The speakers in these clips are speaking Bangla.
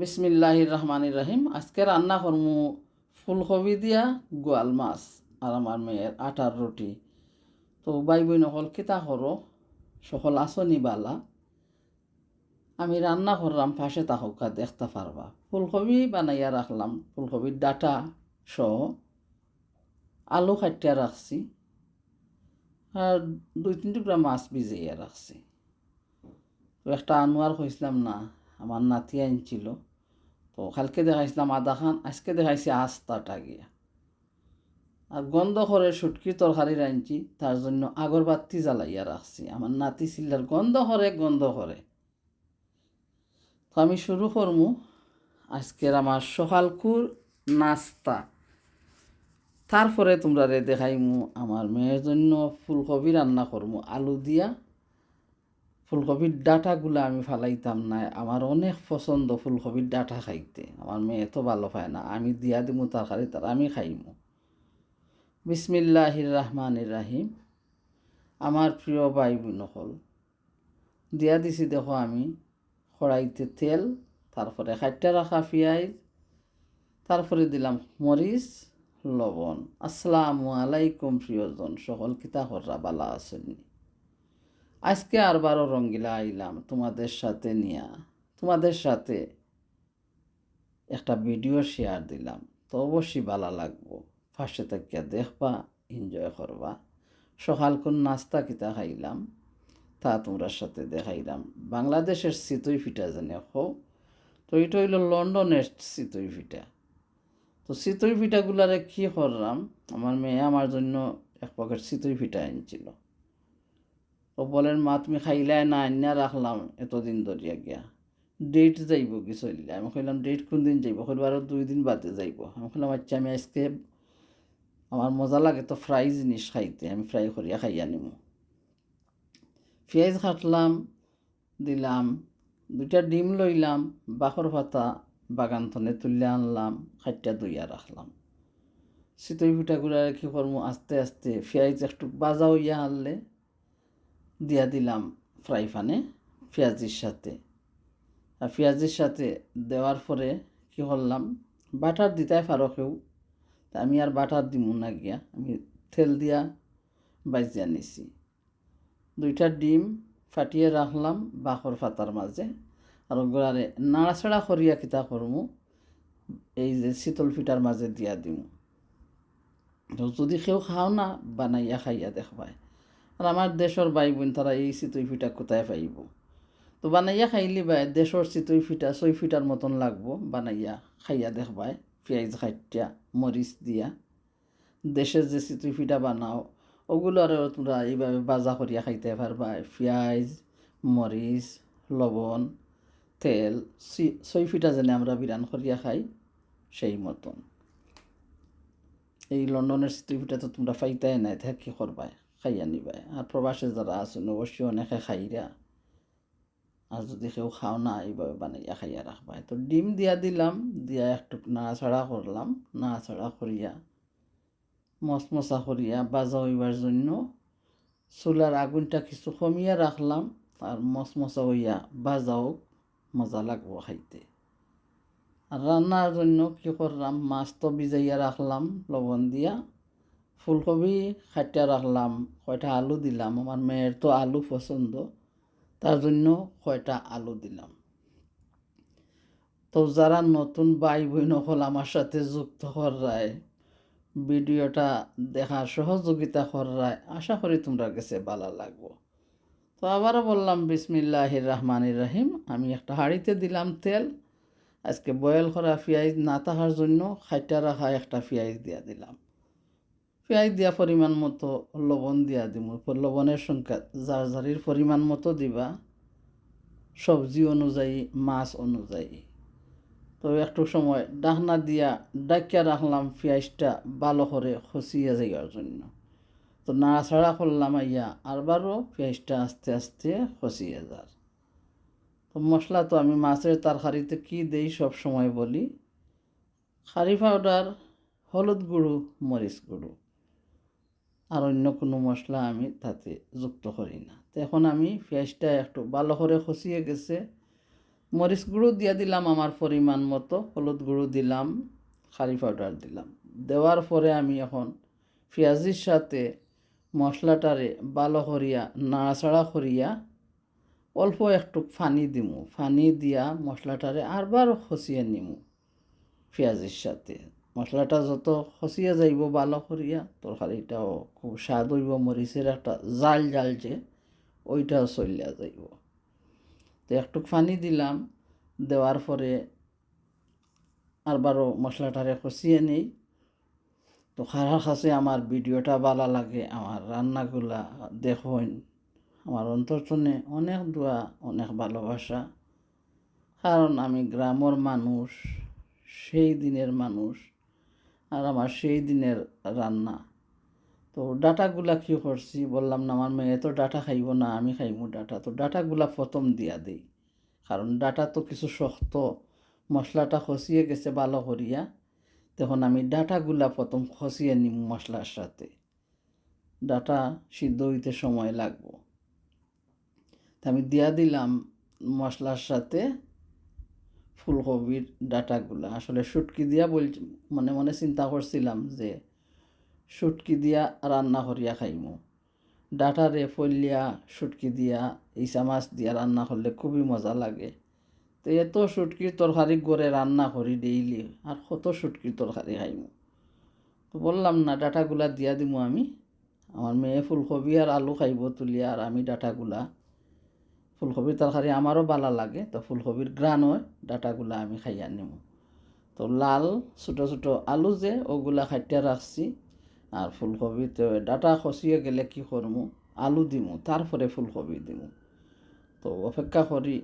বিসমিল্লাহির রহমানির রহিম। আজকে রান্না করমু ফুলকপি দিয়া গোয়াল মাছ আর আমার মেয়ের আটার রুটি। তো বাই বই নকল কিতা করো? সকল আসনি বালা। আমি রান্না করলাম, পাশে তাহকা দেখতে পারবা। ফুলকপি বানাইয়া রাখলাম। ফুলকপির ডাটা সহ আলু কাটিয়া রাখছি। আর দুই তিন টুকরা মাছ ভিজাইয়া রাখছি। তো একটা আনোয়ার কইছিলাম না, আমার নাতি আনছিল। তো কালকে দেখাইছিলাম আধা খান, আজকে দেখাইছি আস্তাটা গিয়া আর গন্ধ করে সুটকির তরকারি রাঁধছি তার জন্য আগরবাতি জ্বালাইয়া রাখছি। আমার নাতি চিল্লার গন্ধ করে গন্ধ করে তো আমি শুরু করমু। আজকের আমার সকালকুর নাস্তা। তারপরে তোমরা রে দেখাইমু, আমার মেয়ের জন্য ফুলকপি রান্না করমু, আলু দিয়া। ফুলকপির ডাঁটাগুলো আমি ফালাইতাম না। আমার অনেক পছন্দ ফুলকপির ডাঁটা খাইতে। আমার মেয়ে তো ভালো পায় না। আমি দিয়া দিমু তরকারি, তার আমি খাইমু। বিসমিল্লাহির রহমানির রাহিম। আমার প্রিয় ভাই বোনসকল দিয়া দিছি দেখো আমি কড়াইতে তেল, তারপরে খাইটা রাখা পেঁয়াজ, তারপরে দিলাম মরিচ, লবণ। আসসালামু আলাইকুম প্রিয়জন সকল, কিতা হররা বালা আসেনি আজকে আর বারো রঙ্গিলা আইলাম তোমাদের সাথে নিয়া। তোমাদের সাথে একটা ভিডিও শেয়ার দিলাম, তো অবশ্যই ভালো লাগবো। ফার্স্টে থাকিয়া দেখবা এনজয় করবা। সকাল কোন নাস্তা কিতা খাইলাম, তা তোমরা সাথে দেখাইলাম। বাংলাদেশের চিতই পিঠা জানে হোক তো এটা হইল লন্ডনের চিতই পিঠা। তো চিতই পিঠাগুলারে কী করলাম, আমার মেয়ে আমার জন্য এক পকেট চিতই পিঠা আনছিল। তো বলেন, মা, তুমি খাইলাই না আনিয়া রাখলাম এতদিন ধরিয়া গিয়া ডেট যাইব কি চলিলে আমি কইলাম ডেট কোন দিন যাইব? কইল আরও দুই দিন বাদে যাইব। আমি কইলাম আচ্ছা আমি আজকে, আমার মজা লাগে তো ফ্রাই জিনিস খাইতে, আমি ফ্রাই করিয়া খাইয়া নিব পেঁয়াজ কাটলাম দিলাম, দুইটা ডিম লইলাম, বাখর পাতা বাগান থনে তুলে আনলাম খাইটা দইয়া রাখলাম। চিতই পিঠাগুলা কি করব আস্তে আস্তে পেঁয়াজ একটু বাজা হইয়া আনলে দিয়া দিলাম ফ্রাই প্যানে পেঁয়াজির সাথে। আর পেঁয়াজির সাথে দেওয়ার পরে কি করলাম, বাটার দিতাই পারো কেউ, তা আমি আর বাটার দিমু না গিয়া, আমি তেল দিয়া বাইজিয়া নিছি। দুইটা ডিম ফাটিয়ে রাখলাম বাঁকর পাতার মাঝে, আর গোড়ারে নাড়াচাড়া করিয়া কিতা করমু, এই যে শীতল পিঠার মাঝে দিয়া দিমু। যদি কেউ খাও না, বানাইয়া খাইয়া দেখবায়। আর আমার দেশের ভাই বোন তারা এই চিতই পিঠা কোথায় পাইব? তো বানাইয়া খাইলি বাই দেশের চিতই পিঠা ছয় ফিটার মতন লাগবো। বানাইয়া খাইয়া দেখবাই পেঁয়াজ খাইটিয়া, মরিচ দিয়া। দেশের যে চিতই পিঠা বানাও, ওগুলো আর তোমরা এইভাবে বাজা করিয়া খাইতে পারবা পেঁয়াজ, মরিচ, লবণ, তেল ছয় ফিটা যেন আমরা বিরান করিয়া খাই, সেই মতন। এই লন্ডনের চিতই তো তোমরা পাইতাই নাই তাহলে কী করবাই খাইয়া নিবাই আর প্রবাসে যারা আছেন, অবশ্যই অনেকে খাইরা, আর যদি কেউ খাও না, এইভাবে বানাইয়া খাইয়া রাখবাই তো ডিম দিয়া দিলাম, দিয়া একটু নাড়াচাড়া করলাম। নাড়াচাড়া করিয়া মশমশা করিয়া, বাজা হইবার জন্য চুলার আগুনটা কিছু কমিয়া রাখলাম, আর মশমশা হইয়া বাজাও মজা লাগবো খাইতে। আর রান্নার জন্য কী করলাম, মাছ তো ভিজাইয়া রাখলাম, লবণ দিয়া। ফুলকপি খাটিয়া রাখলাম কয়টা আলু দিলাম আমার মেয়ের তো আলু পছন্দ তার জন্য কয়টা আলু দিলাম। তো যারা নতুন ভাই বোন হল আমার সাথে যুক্ত করায় ভিডিওটা দেখার সহযোগিতা করায় আশা করি তোমরা কাছে ভালো লাগবো। তো আবারও বললাম, বিসমিল্লাহির রহমানির রাহিম, আমি একটা হাঁড়িতে দিলাম তেল, আজকে বয়েল করা পেঁয়াজ না থাকার জন্য খাইটা রাখা একটা পেঁয়াজ দিয়া দিলাম। পেঁয়াজ দিয়া পরিমাণ মতো লবণ দিয়া দিব। লবণের সংখ্যা যার জারির পরিমাণ মতো দিবা, সবজি অনুযায়ী, মাছ অনুযায়ী। তো একটু সময় ডাকনা দিয়া ডাকিয়া রাখলাম পেঁয়াজটা ভালো করে খসিয়ে যাওয়ার জন্য। তো নাড়াচাড়া করলাম আইয়া আরবারও পেঁয়াজটা আস্তে আস্তে খসিয়ে যার। তো মশলা তো আমি মাছের তরকারিতে কী দেই সব সময় বলি। খারি পাউডার, হলুদ গুঁড়ো, মরিচ গুঁড়ো। আর অন্য কোনো মশলা আমি তাতে যুক্ত করি না। তো এখন আমি পেঁয়াজটা একটু ভালো করে খসিয়ে গেছে। মরিচ গুঁড়ো দিয়ে দিলাম আমার পরিমাণ মতো, হলুদ গুঁড়ো দিলাম খারি পাউডার দিলাম। দেওয়ার পরে আমি এখন পেঁয়াজির সাথে মশলাটারে ভালো করিয়া, নাড়াচাড়া করিয়া অল্প একটু ফানি দিমু। ফানি দিয়া মশলাটারে আরবার খসিয়ে নিমু পেঁয়াজির সাথে। মশলাটা যত খসিয়ে যাইব, ভালো করিয়া তরকারিটাও খুব স্বাদ হইব, মরিচের একটা জাল জাল যে, ওইটাও চলিয়া যাইব। তো একটু পানি দিলাম, দেওয়ার পরে আরবারও মশলাটারে কষিয়ে নেই। তো খারাপ কাছে আমার ভিডিওটা ভালো লাগে, আমার রান্নাগুলা দেখুন। আমার অন্তর্জনে অনেক দোয়া, অনেক ভালোবাসা। কারণ আমি গ্রামের মানুষ, সেই দিনের মানুষ। আর আমার সেই দিনের রান্না। তো ডাটাগুলা কী করছি? বললাম, না, আমার মেয়ে তো ডাটা খাইব না, আমি খাইব ডাটা। তো ডাটাগুলা প্রথম দিয়া দিই। কারণ ডাটা তো কিছু শক্ত, মশলাটা খসিয়ে গেছে ভালো করিয়া। তখন আমি ডাটাগুলা প্রথম খসিয়ে নিম মশলার সাথে। ডাটা সিদ্ধ হইতে সময় লাগবো। তা আমি দিয়া দিলাম মশলার সাথে ফুলকপির ডাটাগুলা। আসলে শুটকি দিয়া বল মনে মনে চিন্তা করছিলাম যে শুটকি দিয়া রান্না করিয়া খাইমু। ডাটারে ফলিয়া শুটকি দিয়া, ইসা মাছ দিয়া রান্না করলে খুবই মজা লাগে। তো এত শুটকির তরকারি করে রান্না করি ডেইলি আর কত শুটকির তরকারি খাইমু। তো বললাম, না, ডাটাগুলা দিয়া দিমু আমি। আমার মেয়ে ফুলকপি আর আলু খাইব তুলিয়া, আর আমি ডাটাগুলা ফুলকপির তরকারি আমারও ভালো লাগে, তো ফুলকপির গ্রান হয়, ডাটাগুলা আমি খাইয়া নিমু। তো লাল, ছোটো ছোটো আলু যে, ওগুলা খাইটিয়া রাখছি। আর ফুলকপিতে ডাটা খসিয়ে গেলে কি করমু? আলু দিমু, তারপরে ফুলকপি দিমু। তো অপেক্ষা করি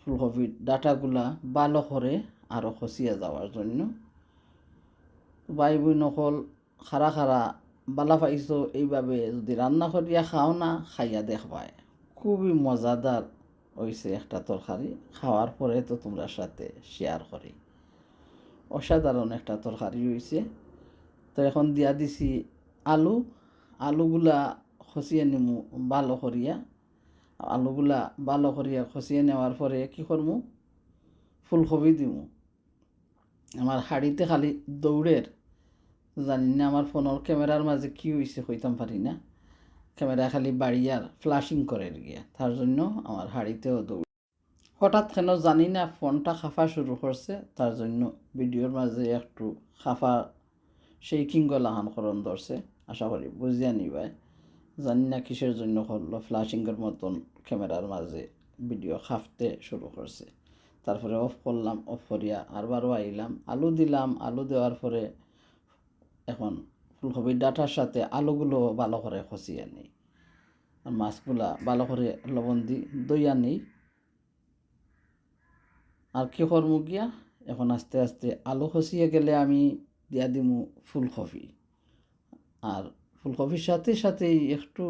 ফুলকপির ডাটাগুলা ভালো করে আরও খসিয়ে যাওয়ার জন্য। বাই বই নকল খারা খারা বালা পাইছো, এইভাবে যদি রান্না করিয়া খাও না, খাইয়া দেখবায় খুবই মজাদার হয়েছে একটা তরকারি। খাওয়ার পরে তো তোমরা সাথে শেয়ার করি। অসাধারণ একটা তরকারি হয়েছে তো এখন দিয়া দিছি আলু। আলুগুলা খসিয়ে নিমু ভালো করিয়া। আলুগুলা ভালো করিয়া খসিয়ে নেওয়ার পরে কী করমু? ফুলকপি দিমু। আমার হাড়িতে খালি দৌড়ের। জানি না আমার ফোনের ক্যামেরার মাঝে কী হয়েছে কইতাম পারি না। ক্যামেরা খালি বাড়িয়ার ফ্লাশিং করে গিয়া তার জন্য আমার হাড়িতেও দৌড়। হঠাৎ কেন জানি না, ফোনটা খাফা শুরু করছে। তার জন্য ভিডিওর মাঝে একটু খাফা সেই কিঙ্গলাহান করণ ধরছে। আশা করি বুঝিয়া নিবাই জানি না কিসের জন্য করল ফ্লাশিংয়ের মতন ক্যামেরার মাঝে ভিডিও খাফতে শুরু করছে। তারপরে অফ করলাম অফ করিয়া আরবারও আইলাম। আলু দিলাম, আলু দেওয়ার পরে এখন ফুলকপির ডাটার সাথে আলুগুলো ভালো করে খসিয়ে নিই। আর মাছগুলা ভালো করে লবণ দি দইয়া নিই। আর কি করমু গিয়া এখন আস্তে আস্তে আলু খসিয়ে গেলে আমি দিয়া দিমু ফুলকপি। আর ফুলকপির সাথে সাথেই একটু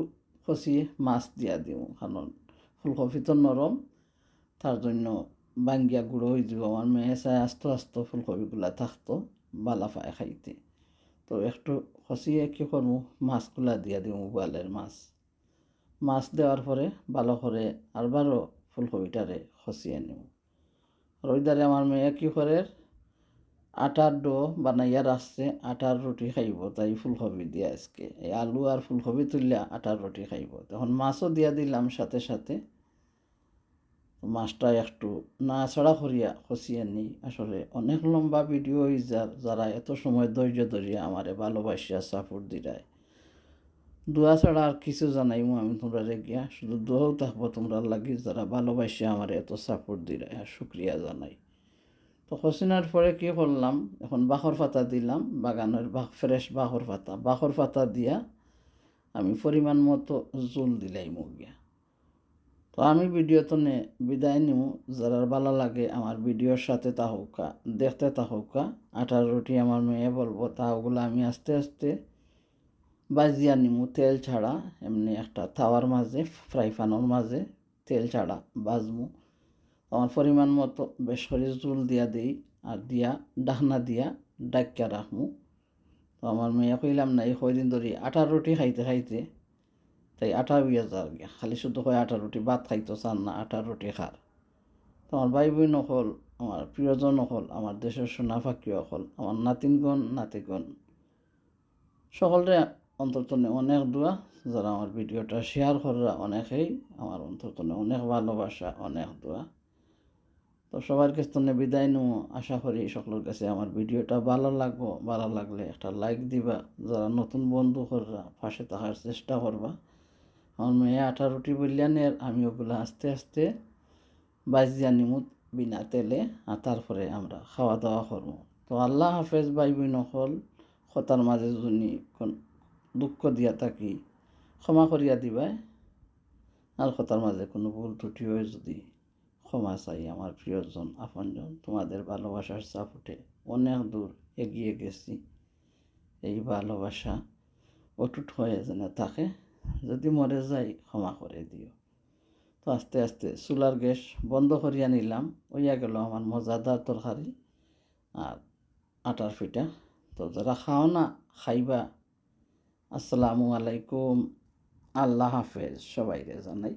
খসিয়ে মাছ দিয়া দিমু, কারণ ফুলকপি তো নরম। তার জন্য বাঙ্গিয়া গুঁড়ো হয়ে যাব। আমার মেয়ে চায় আস্ত আস্ত ফুলকপিগুলা থাকতো, বালা খাইতে। তো একটু খসিয়ে কী করব মাছগুলা দিয়া দিই মোবাইলের মাছ। মাছ দেওয়ার পরে ভালো করে আরবারও ফুলকপিটারে খসিয়ে নিব। আর ওইদারে আমার মেয়ে কী করে? আটার ডো বানাইয়া রাখছে, আটার রুটি খাইব, তাই ফুলকপি দিয়া আজকে। এই আলু আর ফুলকপি তুললে আটার রুটি খাইব। তখন মাছও দিয়া দিলাম সাথে সাথে। মাছটা একটু নাড়াছাড়া করিয়া খসিয়ে নিই। আসলে অনেক লম্বা ভিডিও যার যারা এত সময় ধৈর্য ধরিয়া আমারে ভালোবাসিয়া সাপোর্ট দিরায়। দোয়া ছাড়া আর কিছু জানাইমু আমি তোমরা গিয়া। শুধু দোয়াও থাকব তোমরা লাগি যারা ভালোবাসিয়া আমার এত সাপোর্ট দিরায় আর শুক্রিয়া জানাই। তো খসিনার পরে কী করলাম, এখন বাখর পাতা দিলাম, বাগানের বাঘ ফ্রেশ বাখর পাতা। বাখর পাতা দিয়া আমি পরিমাণ মতো জল দিলাই মুগিয়া তো আমি ভিডিও তো নে, বিদায় নিমু। যারা ভালো লাগে আমার ভিডিওর সাথে তাহকা, দেখতে তাহকা। আটার রুটি আমার মেয়ে বলব, তাহগুলো আমি আস্তে আস্তে বাজিয়া নিমু, তেল ছাড়া। এমনি একটা তাওয়ার মাঝে, ফ্রাই প্যানের মাঝে তেল ছাড়া বাজমু। আমার পরিমাণ মতো বেশ করে জুল দিয়া দিই, আর দিয়া, ডাকনা দিয়া ডাকিয়া রাখমু। তো আমার মেয়ে কইলাম না, এই কয়দিন ধরে আটার রুটি খাইতে খাইতে তাই আটা বিয়ে যার গিয়া খালি শুধু হয় আটা রুটি, ভাত খাইতো চান না আটার রুটি খার। আমার ভাই বোন অকল, আমার প্রিয়জন অকল, আমার দেশের সোনা ফাঁকি অকল, আমার নাতিনগণ নাতিগণ সকলরে অন্তর্তনে অনেক দোয়া, যারা আমার ভিডিওটা শেয়ার করা অনেকেই আমার অন্তর্তনে অনেক ভালোবাসা, অনেক দোয়া। তো সবার কাছে বিদায় নেব। আশা করি সকলের কাছে আমার ভিডিওটা ভালো লাগবো। ভালো লাগলে একটা লাইক দিবা। যারা নতুন বন্ধু কররা পাশে থাকার চেষ্টা করবা। আমার মেয়ে আঠারোটি বিলিয়নের আমি ওগুলো আস্তে আস্তে বাজিয়া নিমুত বিনা তেলে, আর তারপরে আমরা খাওয়া দাওয়া করব। তো আল্লাহ হাফেজ ভাই বোন হল কথার মাঝে যদি দুঃখ দিয়া থাকি, ক্ষমা করিয়া দিবাই, আর কথার মাঝে কোনো ভুল ত্রুটি হয়ে যদি ক্ষমা চাই আমার প্রিয়জন, আপনজন, তোমাদের ভালোবাসার সাপোর্টে অনেক দূর এগিয়ে গেছি। এই ভালোবাসা অটুট হয়ে যেন থাকে। যদি মরে যাই ক্ষমা করে দিও। তো আস্তে আস্তে চুলার গ্যাস বন্ধ করিয়া নিলাম ওইয়া গেল আমার মজাদার তরকারি আর আটার পিঠা। তো যারা খাও না, খাইবা। আসসালামু আলাইকুম, আল্লাহ হাফেজ সবাইকে জানাই।